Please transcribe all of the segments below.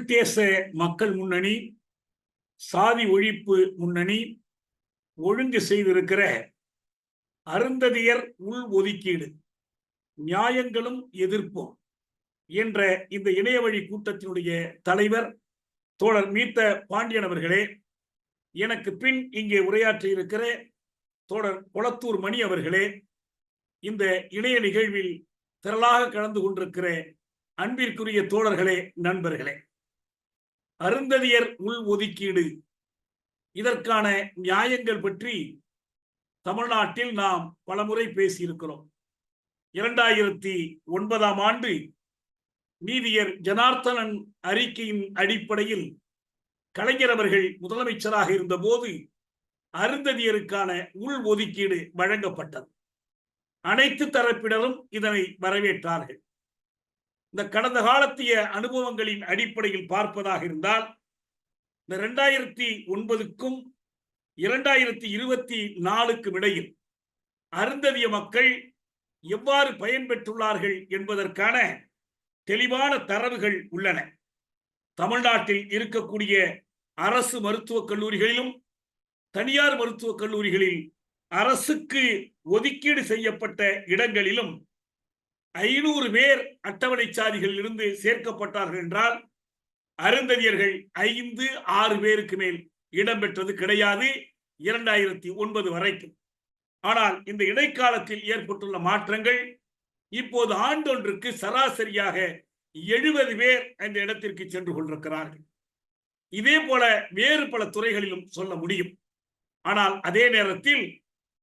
தமிழ் தேச மக்கள் முன்னணி சாதி ஒழிப்பு முன்னணி ஒழுங்கு செய்திருக்கிற அருந்ததியர் உள் ஒதுக்கீடு நியாயங்களும் எதிர்ப்போம் என்ற இந்த இணையவழி கூட்டத்தினுடைய தலைவர் தோழர் மீத்த பாண்டியன் அவர்களே எனக்கு பின் இங்கே உரையாற்றி இருக்கிற தோழர் குளத்தூர் மணி அவர்களே இந்த இணைய நிகழ்வில் திரளாக கலந்து கொண்டிருக்கிற அன்பிற்குரிய தோழர்களே நண்பர்களே. அருந்ததியர் உள் ஒதுக்கீடு. இதற்கான நியாயங்கள் பற்றி தமிழ்நாட்டில் நாம் பலமுறை பேசியிருக்கிறோம். இரண்டாயிரத்தி ஒன்பதாம் ஆண்டு நீதியர் ஜனார்த்தனன் அறிக்கையின் அடிப்படையில் கலைஞர் அவர்கள் முதலமைச்சராக இருந்தபோது அருந்ததியருக்கான உள் ஒதுக்கீடு வழங்கப்பட்டது. அனைத்து தரப்பினரும் இதனை வரவேற்றார்கள். இந்த கடந்த காலத்திய அனுபவங்களின் அடிப்படையில் பார்ப்பதாக இருந்தால் இந்த இரண்டாயிரத்தி ஒன்பதுக்கும் இரண்டாயிரத்தி இருபத்தி நாலுக்கும் இடையில் அருந்ததிய மக்கள் எவ்வாறு பயன்பெற்றுள்ளார்கள் என்பதற்கான தெளிவான தரவுகள் உள்ளன. தமிழ்நாட்டில் இருக்கக்கூடிய அரசு மருத்துவக் கல்லூரிகளிலும் தனியார் மருத்துவக் கல்லூரிகளில் அரசுக்கு ஒதுக்கீடு செய்யப்பட்ட இடங்களிலும் ஐநூறு பேர் அட்டவணை சாதிகளில் இருந்து சேர்க்கப்பட்டார்கள் என்றால் அருந்ததியர்கள் ஐந்து ஆறு பேருக்கு மேல் இடம்பெற்றது கிடையாது இரண்டாயிரத்தி ஒன்பது வரைக்கும். ஆனால் இந்த இடைக்காலத்தில் ஏற்பட்டுள்ள மாற்றங்கள் இப்போது ஆண்டொன்றுக்கு சராசரியாக எழுபது பேர் அந்த இடத்திற்கு சென்று கொண்டிருக்கிறார்கள். இதே போல வேறு பல துறைகளிலும் சொல்ல முடியும். ஆனால் அதே நேரத்தில்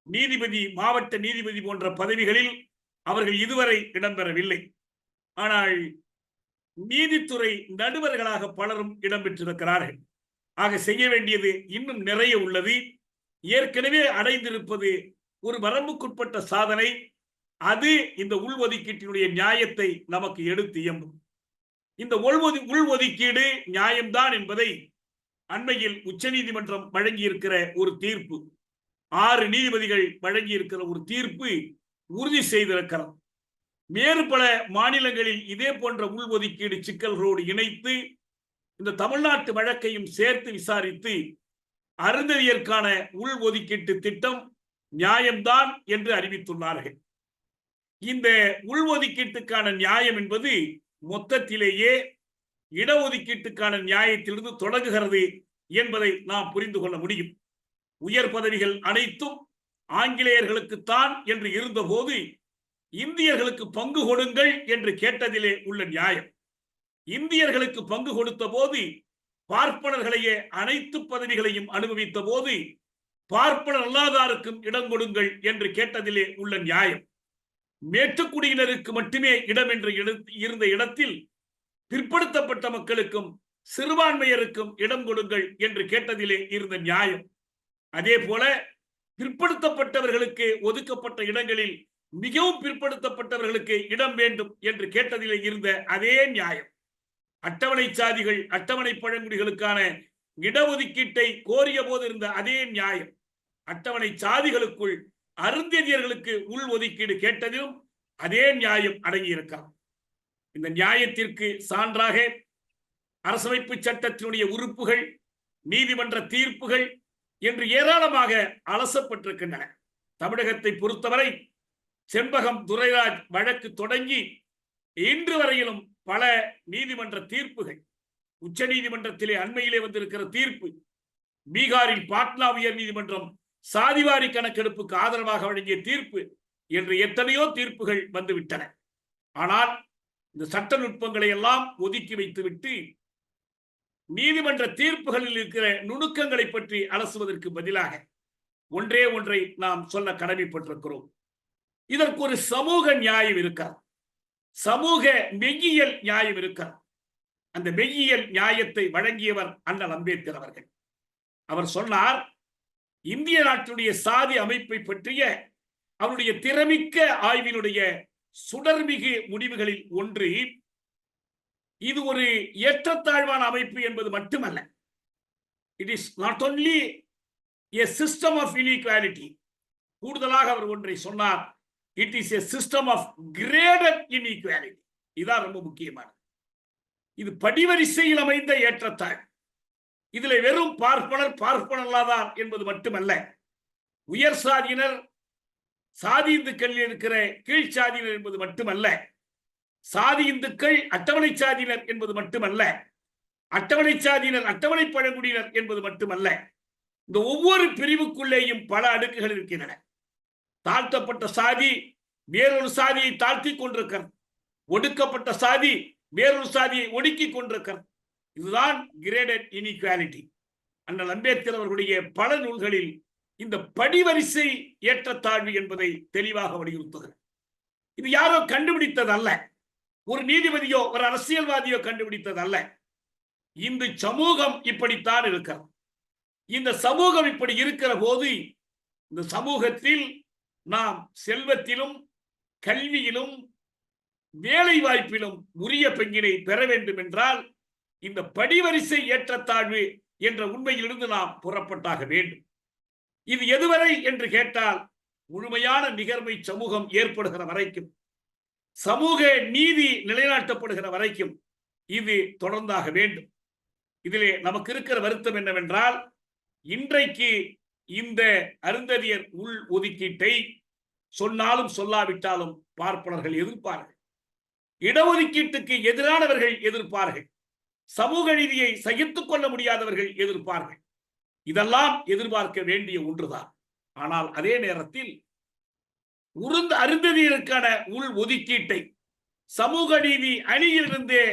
நீதிபதி மாவட்ட நீதிபதி போன்ற பதவிகளில் அவர்கள் இதுவரை இடம்பெறவில்லை. ஆனால் நீதித்துறை நடுவர்களாக பலரும் இடம்பெற்றிருக்கிறார்கள். ஆக செய்ய வேண்டியது இன்னும் நிறைய உள்ளது. ஏற்கனவே அடைந்திருப்பது ஒரு வரம்புக்குட்பட்ட சாதனை. அது இந்த உள்ஒதுக்கீட்டினுடைய நியாயத்தை நமக்கு எடுத்து இயம்பும் இந்த உள்ஒது உள்ஒதுக்கீடு நியாயம்தான் என்பதை அண்மையில் உச்சநீதிமன்றம் வழங்கியிருக்கிற ஒரு தீர்ப்பு. ஆறு நீதிபதிகள் வழங்கியிருக்கிற ஒரு தீர்ப்பு உறுதி செய்திருக்கிறது வேறு பல மாநிலங்களில் இதே போன்ற உள்ஒதுக்கீடு சிக்கல்களோடு இணைத்து இந்த தமிழ்நாட்டு வழக்கையும் சேர்த்து விசாரித்து அருந்ததியற்கான உள்ஒதுக்கீட்டு திட்டம் நியாயம்தான் என்று அறிவித்துள்ளார்கள். இந்த உள்ஒதுக்கீட்டுக்கான நியாயம் என்பது மொத்தத்திலேயே இடஒதுக்கீட்டுக்கான நியாயத்திலிருந்து தொடங்குகிறது என்பதை நாம் புரிந்து கொள்ள முடியும். உயர் பதவிகள் அனைத்தும் ஆங்கிலேயர்களுக்குத்தான் என்று இருந்தபோது இந்தியர்களுக்கு பங்கு கொடுங்கள் என்று கேட்டதிலே உள்ள நியாயம். இந்தியர்களுக்கு பங்கு கொடுத்த போது பார்ப்பனர்களையே அனைத்து பதவிகளையும் அனுபவித்த போது பார்ப்பனர் அல்லாதாருக்கும் இடம் கொடுங்கள் என்று கேட்டதிலே உள்ள நியாயம். மேட்டுக்குடியினருக்கு மட்டுமே இடம் என்று இருந்த இடத்தில் பிற்படுத்தப்பட்ட மக்களுக்கும் சிறுபான்மையருக்கும் இடம் கொடுங்கள் என்று கேட்டதிலே இருந்த நியாயம். அதே போல பிற்படுத்தப்பட்டவர்களுக்கு ஒதுக்கப்பட்ட இடங்களில் மிகவும் பிற்படுத்தப்பட்டவர்களுக்கு இடம் வேண்டும் என்று கேட்டதில் இருந்த அதே நியாயம். அட்டவணை சாதிகள் அட்டவணை பழங்குடிகளுக்கான இடஒதுக்கீட்டை கோரிய போது இருந்த அதே நியாயம். அட்டவணை சாதிகளுக்குள் அருந்ததியர்களுக்கு உள் ஒதுக்கீடு கேட்டதிலும் அதே நியாயம் அடங்கியிருக்கலாம் இந்த நியாயத்திற்கு சான்றாக அரசமைப்பு சட்டத்தினுடைய உறுப்புகள் நீதிமன்ற தீர்ப்புகள் என்று ஏராளமாக அலசப்பட்டிருக்கின்றன. தமிழகத்தை பொறுத்தவரை செண்பகம் துரைராஜ் வழக்கு தொடங்கி இன்று வரையிலும் பல நீதிமன்ற தீர்ப்புகள் உச்ச நீதிமன்றத்திலே அண்மையிலே வந்திருக்கிற தீர்ப்பு பீகாரில் பாட்னா உயர் நீதிமன்றம் சாதிவாரி கணக்கெடுப்புக்கு ஆதரவாக வழங்கிய தீர்ப்பு என்று எத்தனையோ தீர்ப்புகள் வந்துவிட்டன. ஆனால் இந்த சட்ட நுட்பங்களை எல்லாம் ஒதுக்கி வைத்துவிட்டு நீதிமன்ற தீர்ப்புகளில் இருக்கிற நுணுக்கங்களை பற்றி அலசுவதற்கு பதிலாக ஒன்றே ஒன்றை நாம் சொல்ல கடமைப்பட்டிருக்கிறோம். இதற்கு ஒரு சமூக நியாயம் இருக்கார் சமூக மெய்யியல் நியாயம் இருக்கார் அந்த மெய்யியல் நியாயத்தை வழங்கியவர் அண்ணல் அம்பேத்கர் அவர்கள். அவர் சொன்னார் இந்திய நாட்டினுடைய சாதி அமைப்பை பற்றிய அவருடைய திறமிக்க ஆய்வினுடைய சுடர்மிகு முடிவுகளில் ஒன்று இது ஒரு ஏற்றத்தாழ்வான அமைப்பு என்பது மட்டுமல்ல. It is not only a system of inequality கூடுதலாக அவர் ஒன்றை சொன்னார் it is a system of graded inequality இதான் ரொம்ப முக்கியமானது. இது படிவரிசையில் அமைந்த ஏற்றத்தாழ் இதுல வெறும் பார்ப்பனர் பார்ப்பனல்லாதார் என்பது மட்டுமல்ல. உயர் சாதியினர் சாதி கல்வி இருக்கிற கீழ் சாதியினர் என்பது மட்டுமல்ல. சாதி இந்துக்கள் அட்டவணை சாதியினர் என்பது மட்டுமல்ல அட்டவணை சாதியினர் அட்டவணை பழங்குடியினர் என்பது மட்டுமல்ல இந்த ஒவ்வொரு பிரிவுக்குள்ளேயும் பல அடுக்குகள் இருக்கின்றன. தாழ்த்தப்பட்ட சாதி வேறொரு சாதியை தாழ்த்தி கொண்டிருக்கிறது ஒடுக்கப்பட்ட சாதி வேறொரு சாதியை ஒடுக்கி கொண்டிருக்கிறது இதுதான் கிரேடட் இனிக்வாலிட்டி அண்ணல் அம்பேத்கர் அவர்களுடைய பல நூல்களில் இந்த படிவரிசை ஏற்றத்தாழ்வு என்பதை தெளிவாக வலியுறுத்துகிறார் இது யாரோ கண்டுபிடித்தது அல்ல ஒரு நீதிபதியோ ஒரு அரசியல்வாதியோ கண்டுபிடித்தது அல்ல இந்த சமூகம் இப்படித்தான் இருக்கிறது. இந்த சமூகம் இப்படி இருக்கிற போது இந்த சமூகத்தில் நாம் செல்வத்திலும் கல்வியிலும் வேலை வாய்ப்பிலும் உரிய பங்கினை பெற வேண்டும் என்றால் இந்த படிவரிசை ஏற்றத்தாழ்வு என்ற உண்மையிலிருந்து நாம் புறப்பட்டாக வேண்டும். இது எதுவரை என்று கேட்டால் முழுமையான நிகர்மை சமூகம் ஏற்படுகிற வரைக்கும். சமூக நீதி நிலைநாட்டப்படுகிற வரைக்கும் இது தொடர்ந்தாக வேண்டும். இதிலே நமக்கு இருக்கிற வருத்தம் என்னவென்றால் இன்றைக்கு இந்த அருந்ததியர் உள் ஒதுக்கீட்டை சொன்னாலும் சொல்லாவிட்டாலும் பார்ப்பனர்கள் எதிர்ப்பார்கள். இடஒதுக்கீட்டுக்கு எதிரானவர்கள் எதிர்ப்பார்கள். சமூக நீதியை சகித்துக் கொள்ள முடியாதவர்கள் எதிர்ப்பார்கள். இதெல்லாம் எதிர்பார்க்க வேண்டிய ஒன்றுதான். ஆனால் அதே நேரத்தில் உருந்து அருந்ததியருக்கான உள் ஒதுக்கீட்டை சமூக நீதி அணியிலிருந்தே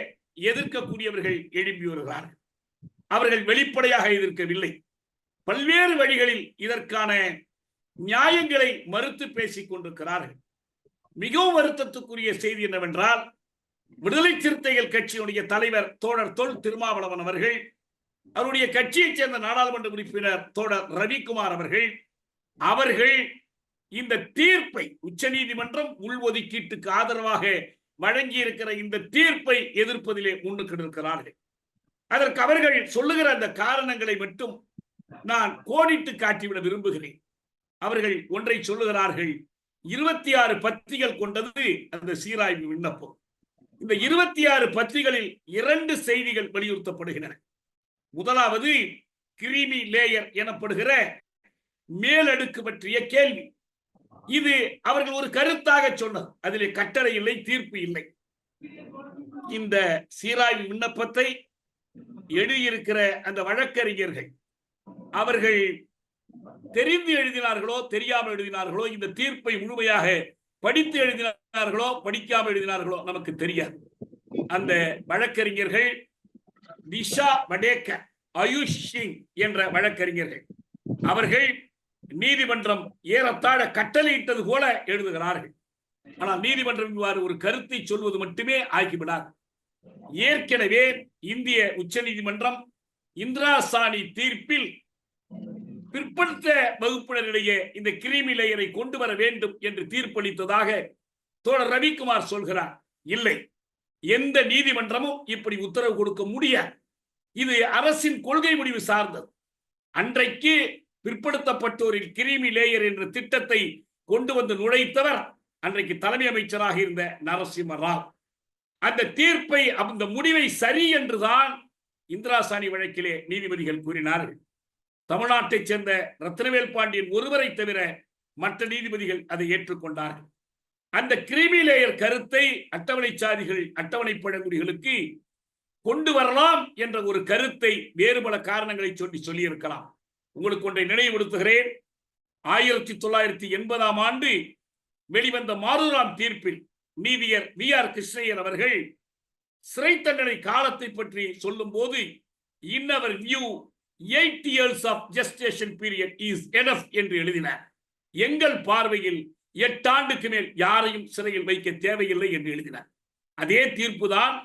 எதிர்க்கக்கூடியவர்கள் எழுப்பி வருகிறார்கள். அவர்கள் வெளிப்படையாக எதிர்க்கவில்லை. பல்வேறு வழிகளில் இதற்கான நியாயங்களை மறுத்து பேசிக் கொண்டிருக்கிறார்கள். மிகவும் வருத்தத்துக்குரிய செய்தி என்னவென்றால் விடுதலை சிறுத்தைகள் கட்சியினுடைய தலைவர் தோழர் தொல் திருமாவளவன் அவர்கள் அவருடைய கட்சியைச் சேர்ந்த நாடாளுமன்ற உறுப்பினர் தோழர் ரவிக்குமார் அவர்கள் அவர்கள் இந்த தீர்ப்பை உச்சநீதிமன்றம் உள்ஒதுக்கீட்டுக்கு ஆதரவாக வழங்கி இருக்கிற இந்த தீர்ப்பை எதிர்ப்பதிலே முன்னுக்கிட்டிருக்கிறார்கள் அதற்கு அவர்கள் சொல்லுகிற அந்த காரணங்களை மட்டும் நான் கோடிட்டு காட்டிவிட விரும்புகிறேன். அவர்கள் ஒன்றை சொல்லுகிறார்கள் இருபத்தி ஆறு பத்திகள் கொண்டது அந்த சீராய்வு விண்ணப்பம். இந்த இருபத்தி ஆறு பத்திகளில் இரண்டு செய்திகள் வலியுறுத்தப்படுகின்றன. முதலாவது கிரிமி லேயர் எனப்படுகிற மேலடுக்கு பற்றிய கேள்வி. இது அவர்கள் ஒரு கருத்தாக சொன்னது. அதிலே கட்டளை இல்லை தீர்ப்பு இல்லை. இந்த சீராய்வு விண்ணப்பத்தை எழுதியிருக்கிற அந்த வழக்கறிஞர்கள் அவர்கள் தெரிந்து எழுதினார்களோ தெரியாமல் எழுதினார்களோ இந்த தீர்ப்பை முழுமையாக படித்து எழுதினார்களோ படிக்காமல் எழுதினார்களோ நமக்கு தெரியாது. அந்த வழக்கறிஞர்கள் நிஷா வடேக்க ஆயுஷ் சிங் என்ற வழக்கறிஞர்கள். அவர்கள் நீதிமன்றம் ஏறத்தாழ கட்டளையிட்டது போல எழுதுகிறார்கள். ஆனால் நீதிமன்றம் இவ்வாறு ஒரு கருத்தை சொல்வது மட்டுமே ஆகிவிடாது. ஏற்கனவே இந்திய உச்ச நீதிமன்றம் இந்திரா சாணி தீர்ப்பில் பிற்படுத்த வகுப்பினரிடையே இந்த கிருமி லேயரை கொண்டு வர வேண்டும் என்று தீர்ப்பளித்ததாக தோழர் ரவிக்குமார் சொல்கிறார். இல்லை எந்த நீதிமன்றமும் இப்படி உத்தரவு கொடுக்க முடியாது. இது அரசின் கொள்கை முடிவு சார்ந்தது. அன்றைக்கு பிற்படுத்தப்பட்டோரில் கிருமி லேயர் என்ற திட்டத்தை கொண்டு வந்து நுழைத்தவர் அன்றைக்கு தலைமை அமைச்சராக இருந்த நரசிம்ம ராவ் அந்த தீர்ப்பை அந்த முடிவை சரி என்றுதான் இந்திராசாணி வழக்கிலே நீதிபதிகள் கூறினார்கள். தமிழ்நாட்டைச் சேர்ந்த ரத்னவேல் பாண்டியன் ஒருவரை தவிர மற்ற நீதிபதிகள் அதை ஏற்றுக்கொண்டார்கள். அந்த கிரிமி லேயர் கருத்தை அட்டவணை சாதிகள் அட்டவணை பழங்குடிகளுக்கு கொண்டு வரலாம் என்ற ஒரு கருத்தை வேறு பல காரணங்களை சொல்லி சொல்லியிருக்கலாம். உங்களுக்கு ஒன்றை நினைவுபடுத்துகிறேன். ஆயிரத்தி தொள்ளாயிரத்தி எண்பதாம் ஆண்டு வெளிவந்த மாரூராம் தீர்ப்பில் நீதியர் வி ஆர் கிருஷ்ணயர் அவர்கள் சிறை தண்டனை காலத்தை பற்றி சொல்லும் போது in our view eight years of gestation period is enough என்று எழுதினார். எங்கள் பார்வையில் எட்டாண்டுக்கு மேல் யாரையும் சிறையில் வைக்க தேவையில்லை என்று எழுதினார். அதே தீர்ப்பு தான்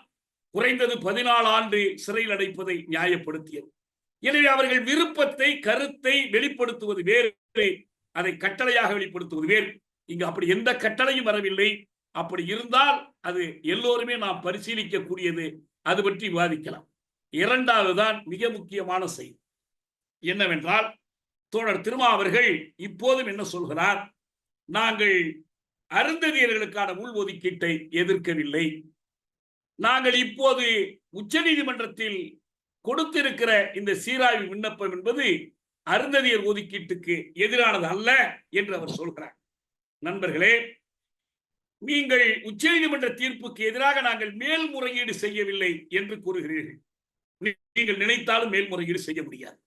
குறைந்தது பதினாலு ஆண்டு சிறையில் அடைப்பதை நியாயப்படுத்தியது. எனவே அவர்கள் விருப்பத்தை கருத்தை வெளிப்படுத்துவது வேறு. அதை கட்டளையாக வெளிப்படுத்துவது வேறு. இங்கு அப்படி எந்த கட்டளையும் வரவில்லை. அப்படி இருந்தால் அது எல்லோருமே நாம் பரிசீலிக்கக்கூடியது. அது பற்றி விவாதிக்கலாம். இரண்டாவது தான் மிக முக்கியமான செய்தி. என்னவென்றால் தோழர் திருமா அவர்கள் இப்போதும் என்ன சொல்கிறார்? நாங்கள் அருந்ததியர்களுக்கான உள்ஒதுக்கீட்டை எதிர்க்கவில்லை. நாங்கள் இப்போது உச்சநீதிமன்றத்தில் கொடுத்திருக்கிற இந்த சீராய்வு விண்ணப்பம் என்பது அருந்ததியர் ஒதுக்கீட்டுக்கு எதிரானது அல்ல என்று அவர் சொல்கிறார். நண்பர்களே நீங்கள் உச்சநீதிமன்ற தீர்ப்புக்கு எதிராக நாங்கள் மேல்முறையீடு செய்யவில்லை என்று கூறுகிறீர்கள். நீங்கள் நினைத்தாலும் மேல்முறையீடு செய்ய முடியாது.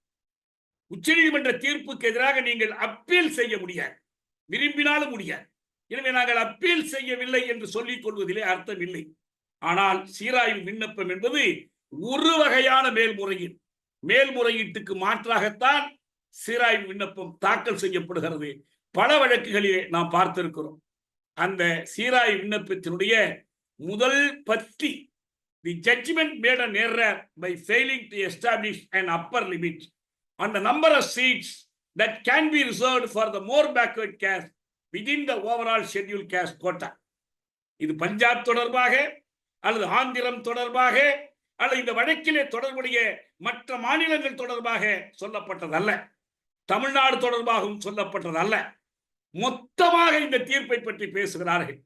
உச்சநீதிமன்ற தீர்ப்புக்கு எதிராக நீங்கள் அப்பீல் செய்ய முடியாது. விரும்பினாலும் முடியாது. எனவே நாங்கள் அப்பீல் செய்யவில்லை என்று சொல்லிக் கொள்வதிலே அர்த்தம் இல்லை. ஆனால் சீராய்வு விண்ணப்பம் என்பது ஒரு வகையான மேல்முறையீடு. மேல்முறையீட்டுக்கு மாற்றாகத்தான் சீராய்வு விண்ணப்பம் தாக்கல் செய்யப்படுகிறது. பல வழக்குகளிலே நாம் பார்த்திருக்கிறோம். அந்த சீராய்வு விண்ணப்பத்தினுடைய முதல் பத்தி the judgment made an by failing failing establish and upper limit limit number of seats that can that can for the more the more backward the overall schedule overall quota இது பஞ்சாப் தொடர்பாக அல்லது ஆந்திரம் தொடர்பாக அல்லது இந்த வழக்கிலே தொடர்புடைய மற்ற மாநிலங்கள் தொடர்பாக சொல்லப்பட்டதல்ல. தமிழ்நாடு தொடர்பாகவும் சொல்லப்பட்டதல்ல. மொத்தமாக இந்த தீர்ப்பை பற்றி பேசுகிறார்கள்.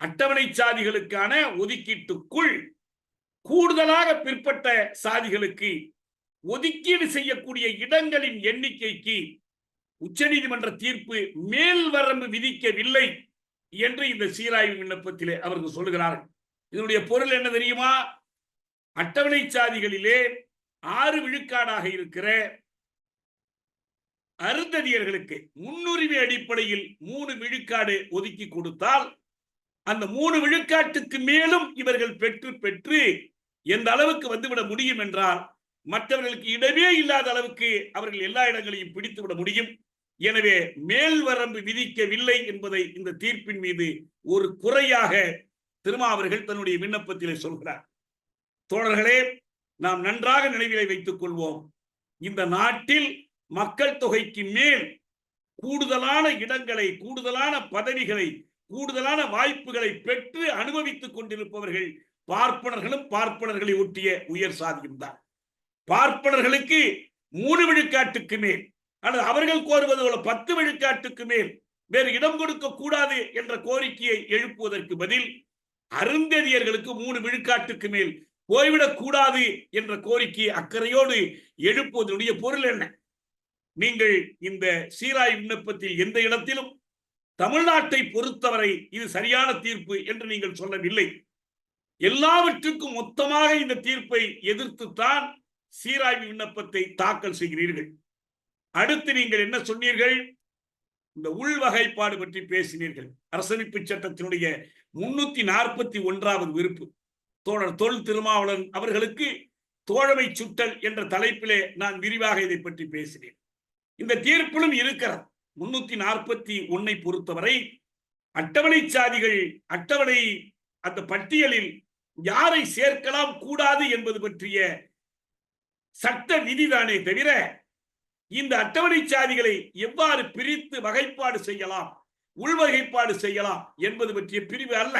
அட்டவணை சாதிகளுக்கான ஒதுக்கீட்டுக்குள் கூடுதலாக பிற்பட்ட சாதிகளுக்கு ஒதுக்கீடு செய்யக்கூடிய இடங்களின் எண்ணிக்கைக்கு உச்சநீதிமன்ற தீர்ப்பு மேல் வரம்பு விதிக்கவில்லை என்று இந்த சீராய்வு விண்ணப்பத்திலே அவர்கள் சொல்லுகிறார்கள். இதனுடைய பொருள் என்ன தெரியுமா? அட்டவணை சாதிகளிலே ஆறு விழுக்காடாக இருக்கிற அருந்ததியர்களுக்கு முன்னுரிமை அடிப்படையில் மூணு விழுக்காடு ஒதுக்கி கொடுத்தால் அந்த மூணு விழுக்காட்டுக்கு மேலும் இவர்கள் பெற்று பெற்று எந்த அளவுக்கு வந்துவிட முடியும் என்றால் மற்றவர்களுக்கு இடமே இல்லாத அளவுக்கு அவர்கள் எல்லா இடங்களையும் பிடித்து விட முடியும். எனவே மேல் வரம்பு விதிக்கவில்லை என்பதை இந்த தீர்ப்பின் மீது ஒரு குறையாக திருமாவர்கள் தன்னுடைய விண்ணப்பத்திலே சொல்கிறார். தோழர்களே நாம் நன்றாக நினைவிலை வைத்துக் கொள்வோம். இந்த நாட்டில் மக்கள் தொகைக்கு மேல் கூடுதலான இடங்களை கூடுதலான பதவிகளை கூடுதலான வாய்ப்புகளை பெற்று அனுபவித்துக் கொண்டிருப்பவர்கள் பார்ப்பனர்களும் பார்ப்பனர்களை ஒட்டிய உயர் சாதியும் தான். பார்ப்பனர்களுக்கு மூணு விழுக்காட்டுக்கு மேல் அல்லது அவர்கள் கோருவது போல பத்து விழுக்காட்டுக்கு மேல் வேறு இடம் கொடுக்க கூடாது என்ற கோரிக்கையை எழுப்புவதற்கு பதில் அருந்ததியர்களுக்கு மூணு விழுக்காட்டுக்கு மேல் போய்விடக் கூடாது என்ற கோரிக்கையை அக்கறையோடு எழுப்புவதனுடைய பொருள் என்ன? நீங்கள் இந்த சீராய் விண்ணப்பத்தில் எந்த இடத்திலும் தமிழ்நாட்டை பொறுத்தவரை இது சரியான தீர்ப்பு என்று நீங்கள் சொல்லவில்லை. எல்லாவற்றுக்கும் மொத்தமாக இந்த தீர்ப்பை எதிர்த்துத்தான் சீராய்வு விண்ணப்பத்தை தாக்கல் செய்கிறீர்கள். அடுத்து நீங்கள் என்ன சொன்னீர்கள்? இந்த உள்வகைப்பாடு பற்றி பேசினீர்கள். அரசமைப்பு சட்டத்தினுடைய முன்னூத்தி நாற்பத்தி ஒன்றாவது விருப்பு. தோழர் தொல் திருமாவளன் அவர்களுக்கு தோழமை சுட்டல் என்ற தலைப்பிலே நான் விரிவாக இதை பற்றி பேசினேன். இந்த தீர்ப்பிலும் இருக்கிறது. முன்னூத்தி நாற்பத்தி ஒன்னை பொறுத்தவரை அட்டவணை சாதிகள் அட்டவணை அந்த பட்டியலில் யாரை சேர்க்கலாம் கூடாது என்பது பற்றிய சட்ட விதிதானே தவிர இந்த அட்டவணை சாதிகளை எவ்வாறு பிரித்து வகைப்பாடு செய்யலாம் உள்வகைப்பாடு செய்யலாம் என்பது பற்றிய பிரிவு அல்ல.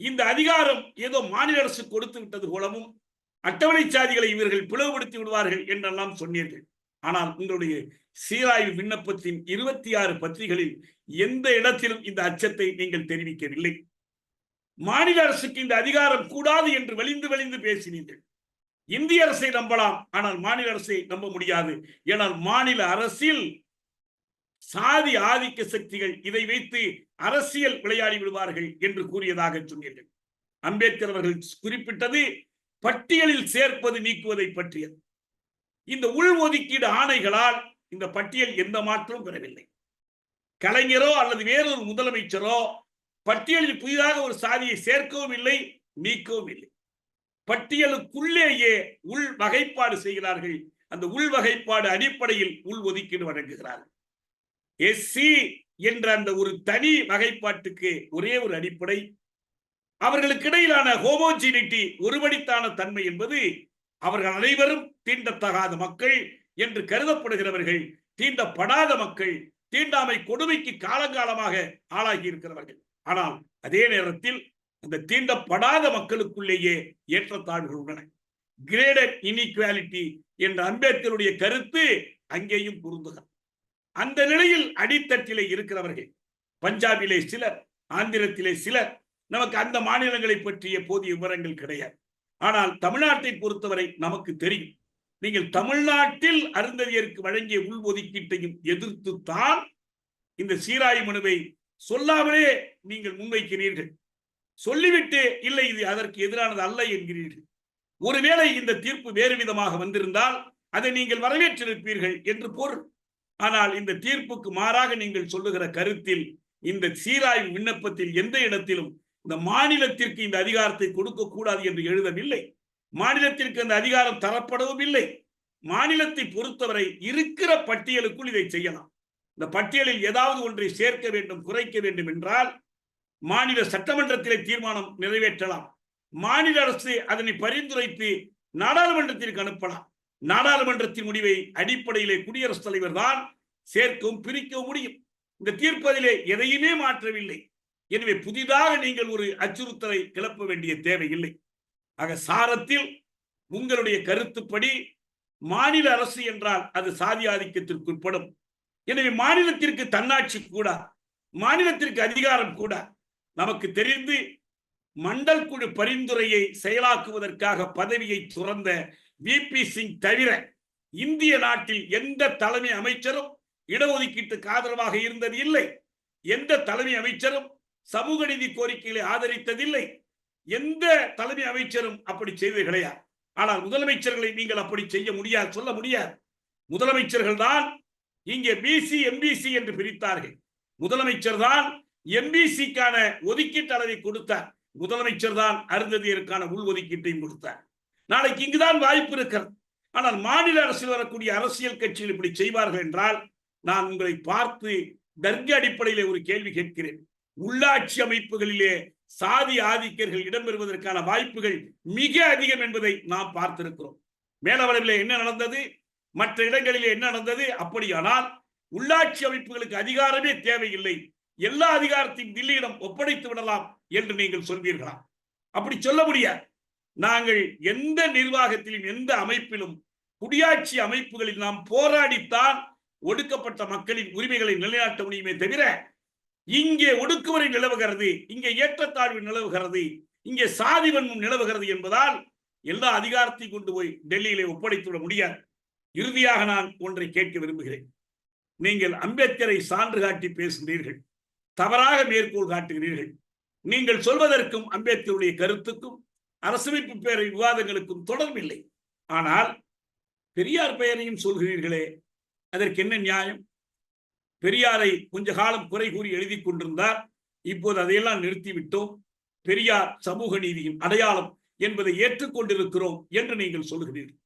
இந்த அதிகாரம் ஏதோ மாநில அரசு கொடுத்து விட்டது போலவும் அட்டவணை சாதிகளை இவர்கள் பிளவுபடுத்தி விடுவார்கள் என்றெல்லாம் சொன்னீர்கள். ஆனால் உங்களுடைய சீராய்வு விண்ணப்பத்தின் இருபத்தி ஆறு பத்திரிகைகளில் எந்த இடத்திலும் இந்த அச்சத்தை நீங்கள் தெரிவிக்கவில்லை. மாநில அரசுக்கு இந்த அதிகாரம் கூடாது என்று வலிந்து வலிந்து பேசினீர்கள். இந்திய அரசை நம்பலாம் ஆனால் மாநில அரசை நம்ப முடியாது. ஏனால் மாநில அரசில் சாதி ஆதிக்க சக்திகள் இதை வைத்து அரசியல் விளையாடி விடுவார்கள் என்று கூறியதாக சொன்னீர்கள். அம்பேத்கர் அவர்கள் குறிப்பிட்டது பட்டியலில் சேர்ப்பது நீக்குவதை பற்றியது. இந்த உள் ஒதுக்கீடு ஆணைகளால் இந்த பட்டியல் எந்த மாற்றமும் பெறவில்லை கலைஞரோ அல்லது வேறொரு முதலமைச்சரோ பட்டியலில் புதிதாக ஒரு சாதியை சேர்க்கவும் இல்லை நீக்கவும் இல்லை. பட்டியலுக்குள்ளேயே உள் வகைப்பாடு செய்கிறார்கள். அந்த உள் வகைப்பாடு அடிப்படையில் உள் ஒதுக்கீடு வழங்குகிறார்கள். எஸ்சி என்ற அந்த ஒரு தனி வகைப்பாட்டுக்கு ஒரே ஒரு அடிப்படை. அவர்களுக்கு இடையிலான ஹோமோஜினிட்டி ஒருபடித்தான தன்மை என்பது அவர்கள் அனைவரும் தீண்டத்தகாத மக்கள் என்று கருதப்படுகிறவர்கள் தீண்டப்படாத மக்கள் தீண்டாமை கொடுமைக்கு காலங்காலமாக ஆளாகி இருக்கிறவர்கள் ஆனால் அதே நேரத்தில் அந்த தீண்டப்படாத மக்களுக்குள்ளேயே ஏற்றத்தாழ்வுகள் உள்ளன. கிரேடட் இன்இக்வாலிட்டி என்ற அம்பேத்கருடைய கருத்து அங்கேயும் பொருந்துகிறது. அந்த நிலையில் அடித்தட்டிலே இருக்கிறவர்கள். பஞ்சாபிலே சிலர் ஆந்திரத்திலே சிலர் நமக்கு அந்த மாநிலங்களை பற்றிய போதிய விவரங்கள் கிடையாது. ஆனால் தமிழ்நாட்டை பொறுத்தவரை நமக்கு தெரியும். நீங்கள் தமிழ்நாட்டில் அருந்ததியருக்கு வழங்கிய உள்ஒதுக்கீட்டையும் எதிர்த்து தான் இந்த சீராய் மனுவை சொல்லாமலே நீங்கள் முன்வைக்கிறீர்கள். சொல்லிவிட்டு இல்லை இது அதற்கு எதிரானது அல்ல என்கிறீர்கள். ஒருவேளை இந்த தீர்ப்பு வேறு விதமாக வந்திருந்தால் அதை நீங்கள் வரவேற்றிருப்பீர்கள் என்று பொருள். ஆனால் இந்த தீர்ப்புக்கு மாறாக நீங்கள் சொல்லுகிற கருத்தில் இந்த சீராய்வு விண்ணப்பத்தில் எந்த இடத்திலும் இந்த மாநிலத்திற்கு இந்த அதிகாரத்தை கொடுக்க கூடாது என்று எழுதவில்லை. மாநிலத்திற்கு அந்த அதிகாரம் தரப்படவும் இல்லை மாநிலத்தை பொறுத்தவரை இருக்கிற பட்டியலுக்குள் இதை செய்யலாம். இந்த பட்டியலில் ஏதாவது ஒன்றை சேர்க்க வேண்டும் குறைக்க வேண்டும் என்றால் மாநில சட்டமன்றத்திலே தீர்மானம் நிறைவேற்றலாம். மாநில அரசு அதனை பரிந்துரைத்து நாடாளுமன்றத்திற்கு அனுப்பலாம். நாடாளுமன்றத்தின் முடிவை அடிப்படையிலே குடியரசுத் தலைவர் தான் சேர்க்கவும் பிரிக்கவும் முடியும். இந்த தீர்ப்பதிலே எதையுமே மாற்றவில்லை. எனவே புதிதாக நீங்கள் ஒரு அச்சுறுத்தலை கிளப்ப வேண்டிய தேவையில்லை. ஆக சாரத்தில் உங்களுடைய கருத்துப்படி மாநில அரசு என்றால் அது சாதி ஆதிக்கத்திற்கு உட்படும் எனவே மாநிலத்திற்கு தன்னாட்சி கூட மாநிலத்திற்கு அதிகாரம் கூட நமக்கு தெரிந்து மண்டல் குழு பரிந்துரையை செயலாக்குவதற்காக பதவியை துறந்த விபி சிங் தவிர இந்திய நாட்டில் எந்த தலைமை அமைச்சரும் இடஒதுக்கீட்டுக்கு ஆதரவாக இருந்தது இல்லை. எந்த தலைமை அமைச்சரும் சமூக நீதி கோரிக்கைகளை ஆதரித்ததில்லை. எந்த தலைமை அமைச்சரும் அப்படி செய்தது கிடையாது ஆனால் முதலமைச்சர்களை நீங்கள் அப்படி செய்ய முடியாது சொல்ல முடியாது. முதலமைச்சர்கள் தான் இங்கே பிசி எம்பிசி என்று பிரித்தார்கள். முதலமைச்சர் தான் எம்பிசிக்கான ஒதுக்கீட்டு அளவை கொடுத்தார். முதலமைச்சர் தான் அருந்ததியருக்கான உள் ஒதுக்கீட்டையும் கொடுத்தார். நாளைக்கு இங்குதான் வாய்ப்பு இருக்கிறது. ஆனால் மாநில அரசில் வரக்கூடிய அரசியல் கட்சிகள் இப்படி செய்வார்கள் என்றால் நான் உங்களை பார்த்து தர்க்க அடிப்படையிலே ஒரு கேள்வி கேட்கிறேன். உள்ளாட்சி அமைப்புகளிலே சாதி ஆதிக்கர்கள் இடம்பெறுவதற்கான வாய்ப்புகள் மிக அதிகம் என்பதை நாம் பார்த்திருக்கிறோம். மேலவளவிலே என்ன நடந்தது? மற்ற இடங்களிலே என்ன நடந்தது? அப்படியானால் உள்ளாட்சி அமைப்புகளுக்கு அதிகாரமே தேவையில்லை. எல்லா அதிகாரத்தையும் தில்லியிடம் ஒப்படைத்து விடலாம் என்று நீங்கள் சொல்வீர்களா? அப்படி சொல்ல முடியாது. நாங்கள் எந்த நிர்வாகத்திலும் எந்த அமைப்பிலும் குடியாட்சி அமைப்புகளில் நாம் போராடித்தான் ஒடுக்கப்பட்ட மக்களின் உரிமைகளை நிலைநாட்ட முடியுமே தவிர இங்கே ஒடுக்குமுறை நிலவுகிறது இங்கே ஏற்றத்தாழ்வு நிலவுகிறது இங்கே சாதி வன்மம் நிலவுகிறது என்பதால் எல்லா அதிகாரத்தையும் கொண்டு போய் டெல்லியிலே ஒப்படைத்து விட முடியாது. இறுதியாக நான் ஒன்றை கேட்க விரும்புகிறேன். நீங்கள் அம்பேத்கரை சான்று காட்டி பேசுகிறீர்கள் தவறாக மேற்கோள் காட்டுகிறீர்கள். நீங்கள் சொல்வதற்கும் அம்பேத்கருடைய கருத்துக்கும் அரசமைப்பு பேரை விவாதங்களுக்கும் தொடர்பில்லை. ஆனால் பெரியார் பெயரையும் சொல்கிறீர்களே அதற்கு என்ன நியாயம்? பெரியாரை கொஞ்ச காலம் குறை கூறி எழுதி கொண்டிருந்தார் இப்போது அதையெல்லாம் நிறுத்திவிட்டோம். பெரியார் சமூக நீதியின் அடையாளம் என்பதை ஏற்றுக்கொண்டிருக்கிறோம் என்று நீங்கள் சொல்கிறீர்கள்.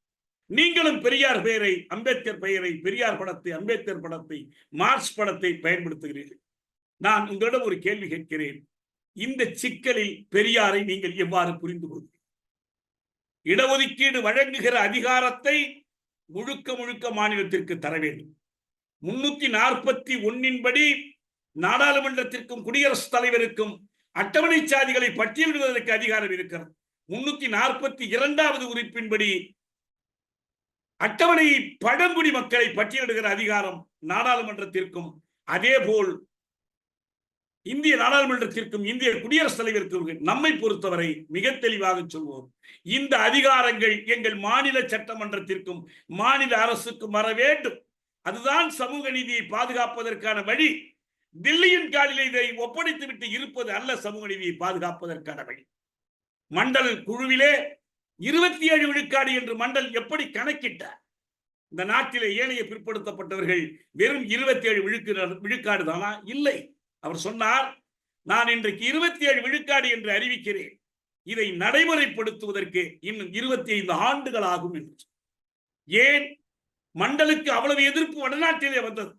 நீங்களும் பெரியார் பெயரை அம்பேத்கர் பெயரை பெரியார் படத்தை அம்பேத்கர் படத்தை மார்க்ஸ் படத்தை பயன்படுத்துகிறீர்கள். நான் உங்களிடம் ஒரு கேள்வி கேட்கிறேன். இந்த சிக்கலில் பெரியாரை நீங்கள் எவ்வாறு புரிந்து கொள்வீர்கள்? இடஒதுக்கீடு வழங்குகிற அதிகாரத்தை முழுக்க முழுக்க மாநிலத்திற்கு தர வேண்டும். முன்னூத்தி நாற்பத்தி ஒன்னின்படி நாடாளுமன்றத்திற்கும் குடியரசுத் தலைவருக்கும் அட்டவணை சாதிகளை பட்டியலிடுவதற்கு அதிகாரம் இருக்கிறது. முன்னூத்தி நாற்பத்தி இரண்டாவது உறுப்பின்படி அட்டவணை பழங்குடி மக்களை பட்டியலிடுகிற அதிகாரம் நாடாளுமன்றத்திற்கும் அதே போல் இந்திய நாடாளுமன்றத்திற்கும் இந்திய குடியரசுத் தலைவருக்கும் நம்மை பொறுத்தவரை மிக தெளிவாக சொல்வோம். இந்த அதிகாரங்கள் எங்கள் மாநில சட்டமன்றத்திற்கும் மாநில அரசுக்கும் வர வேண்டும். அதுதான் சமூக நீதியை பாதுகாப்பதற்கான வழி. தில்லியின் காலில் இதை ஒப்படைத்து விட்டு இருப்பது அல்ல சமூக நீதியை பாதுகாப்பதற்கான வழி. மண்டல் குழுவிலே இருபத்தி ஏழு விழுக்காடு என்று மண்டல் எப்படி கணக்கிட்டார்? இந்த நாட்டிலே ஏனைய பிற்படுத்தப்பட்டவர்கள் வெறும் இருபத்தி ஏழு விழுக்கு விழுக்காடு தானா இல்லை. அவர் சொன்னார் நான் இன்றைக்கு இருபத்தி ஏழு விழுக்காடு என்று அறிவிக்கிறேன். இதை நடைமுறைப்படுத்துவதற்கு இன்னும் இருபத்தி ஐந்து ஆண்டுகள் ஆகும் என்று ஏன்? மண்டலுக்கு அவ்வளவு எதிர்ப்பு வடநாட்டிலே வந்தது.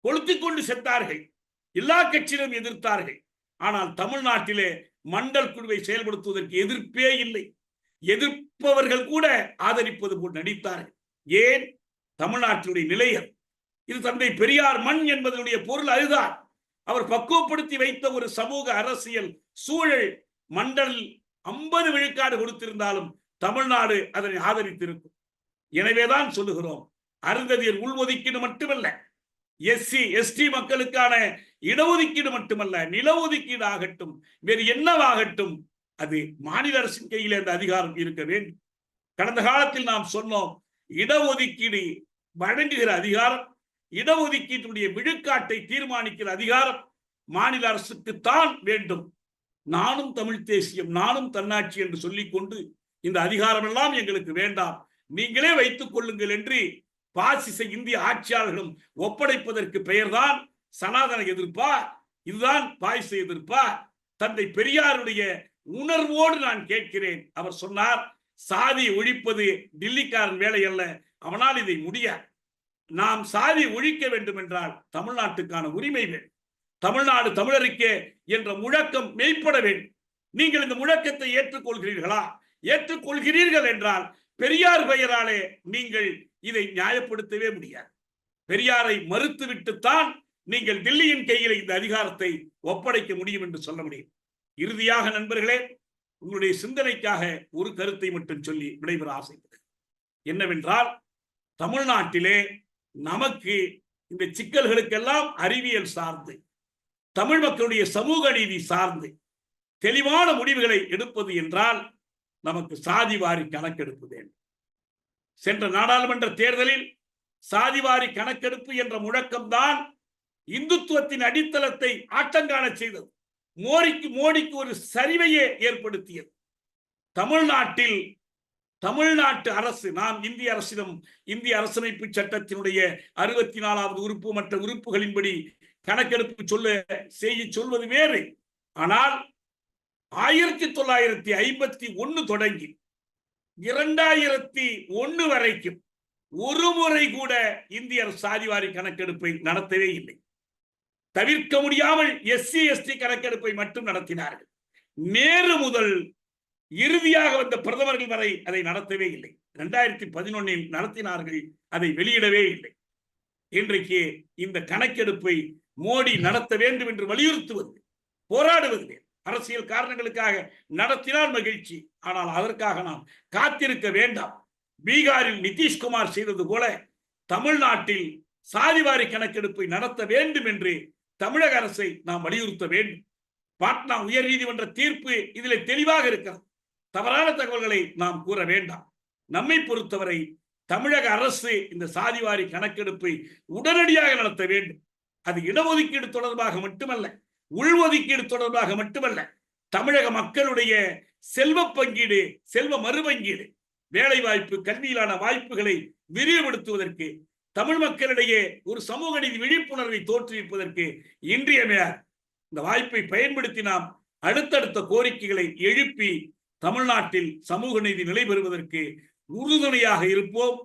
கொளுத்திக் கொண்டு செத்தார்கள். எல்லா கட்சியிலும் எதிர்த்தார்கள். ஆனால் தமிழ்நாட்டிலே மண்டல் குழுவை செயல்படுத்துவதற்கு எதிர்ப்பே இல்லை. எதிர்ப்பவர்கள் கூட ஆதரிப்பது போல் நடித்தார்கள். ஏன்? தமிழ்நாட்டினுடைய நிலையம். இது தந்தை பெரியார் மண் என்பதனுடைய பொருள் அதுதான். அவர் பக்குவப்படுத்தி வைத்த ஒரு சமூக அரசியல் சூழல் மண்டலில் ஐம்பது விழுக்காடு கொடுத்திருந்தாலும் தமிழ்நாடு அதனை ஆதரித்திருக்கும். எனவேதான் சொல்லுகிறோம் அருந்ததியர் உள்ஒதுக்கீடு மட்டுமல்ல எஸ்சி எஸ்டி மக்களுக்கான இடஒதுக்கீடு மட்டுமல்ல நில ஒதுக்கீடு ஆகட்டும் வேறு என்னவாகட்டும் அது மாநில அரசின் கையில் அந்த அதிகாரம் இருக்க வேண்டும். கடந்த காலத்தில் நாம் சொன்னோம் இடஒதுக்கீடு வழங்குகிற அதிகாரம் இடஒதுக்கீட்டுடைய விழுக்காட்டை தீர்மானிக்கிற அதிகாரம் மாநில அரசுக்கு தான் வேண்டும். நானும் தமிழ் தேசியம் நானும் தன்னாட்சி என்று சொல்லிக்கொண்டு இந்த அதிகாரம் எல்லாம் எங்களுக்கு வேண்டாம். நீங்களே வைத்துக் கொள்ளுங்கள் என்று பாசிச இந்திய ஆட்சியாளர்களும் ஒப்படைப்பதற்கு பெயர்தான் சனாதன எதிர்ப்பா இதுதான் பாய்ச எதிர்ப்பா. தந்தை பெரியாருடைய உணர்வோடு நான் கேட்கிறேன். அவர் சொன்னார் சாதி ஒழிப்பது டில்லிக்காரன் வேலை அல்ல அவனால் இதை முடியாது. நாம் சாதி ஒழிக்க வேண்டும் என்றால் தமிழ்நாட்டுக்கான உரிமை வேண்டும். தமிழ்நாடு தமிழருக்கே என்ற முழக்கம் மெய்ப்பட வேண்டும். நீங்கள் இந்த முழக்கத்தை ஏற்றுக்கொள்கிறீர்களா? ஏற்றுக்கொள்கிறீர்கள் என்றால் பெரியார் பெயராலே நீங்கள் இதை நியாயப்படுத்தவே முடியாது. பெரியாரை மறுத்துவிட்டுத்தான் நீங்கள் தில்லியின் கையில் இந்த அதிகாரத்தை ஒப்படைக்க முடியும் என்று சொல்ல முடியும். இறுதியாக நண்பர்களே உங்களுடைய சிந்தனைக்காக ஒரு கருத்தை மட்டும் சொல்லி விடைபெற ஆசைப்படுகிறேன். என்னவென்றால் தமிழ்நாட்டிலே நமக்கு இந்த சிக்கல்களுக்கெல்லாம் அறிவியல் சார்ந்து தமிழ் மக்களுடைய சமூக நீதி சார்ந்து தெளிவான முடிவுகளை எடுப்பது என்றால் நமக்கு சாதிவாரி கணக்கெடுப்பு வேண்டும். சென்ற நாடாளுமன்ற தேர்தலில் சாதிவாரி கணக்கெடுப்பு என்ற முழக்கம்தான் இந்துத்துவத்தின் அடித்தளத்தை ஆட்டங்காண செய்தது. மோடிக்கு மோடிக்கு ஒரு சரிவையே ஏற்படுத்தியது. தமிழ்நாட்டில் தமிழ்நாட்டு அரசு நாம் இந்திய அரசிடம் இந்திய அரசமைப்பு சட்டத்தினுடைய அறுபத்தி நாலாவது உறுப்பு மற்ற உறுப்புகளின்படி கணக்கெடுப்பு சொல்ல செய்ய சொல்வது வேறு. ஆனால் ஆயிரத்தி தொள்ளாயிரத்தி ஐம்பத்தி ஒன்னு தொடங்கி இரண்டாயிரத்தி ஒன்னு வரைக்கும் ஒரு முறை கூட இந்திய சாதிவாரி கணக்கெடுப்பை நடத்தவே இல்லை. தவிர்க்க முடியாமல் எஸ்சி எஸ்டி கணக்கெடுப்பை மட்டும் நடத்தினார்கள். நேரு முதல் இறுதியாக வந்த பிரதமர்கள் வரை அதை நடத்தவே இல்லை. இரண்டாயிரத்தி பதினொன்னில் நடத்தினார்கள் அதை வெளியிடவே இல்லை. இன்றைக்கு இந்த கணக்கெடுப்பை மோடி நடத்த வேண்டும் என்று வலியுறுத்துவது போராடுவது அரசியல் காரணங்களுக்காக நடத்தினால் மகிழ்ச்சி. ஆனால் அதற்காக நாம் காத்திருக்க வேண்டாம். பீகாரில் நிதிஷ்குமார் செய்தது போல தமிழ்நாட்டில் சாதிவாரி கணக்கெடுப்பை நடத்த வேண்டும் என்று தமிழக அரசை நாம் வலியுறுத்த வேண்டும். பாட்னா உயர் நீதிமன்ற தீர்ப்பு இதில் தெளிவாக இருக்கிறது. தவறான தகவல்களை நாம் கூற வேண்டாம். நம்மை பொறுத்தவரை தமிழக அரசு இந்த சாதிவாரி கணக்கெடுப்பை உடனடியாக நடத்த வேண்டும். அது இடஒதுக்கீடு தொடர்பாக மட்டுமல்ல உள்ஒதுக்கீடு தொடர்பாக மட்டுமல்ல தமிழக மக்களுடைய செல்வ பங்கீடு செல்வ மறுபங்கீடு வேலை வாய்ப்பு கல்வியிலான வாய்ப்புகளை விரிவுபடுத்துவதற்கு தமிழ் மக்களிடையே ஒரு சமூக நீதி விழிப்புணர்வை தோற்றுவிப்பதற்கு இன்றியமையார் இந்த வாய்ப்பை பயன்படுத்தி நாம் அடுத்தடுத்த கோரிக்கைகளை எழுப்பி தமிழ்நாட்டில் சமூக நீதி நிலை பெறுவதற்கு உறுதுணையாக இருப்போம்.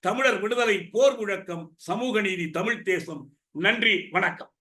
தமிழர் விடுதலை போர் முழக்கம் சமூக நீதி தமிழ் தேசம். நன்றி வணக்கம்.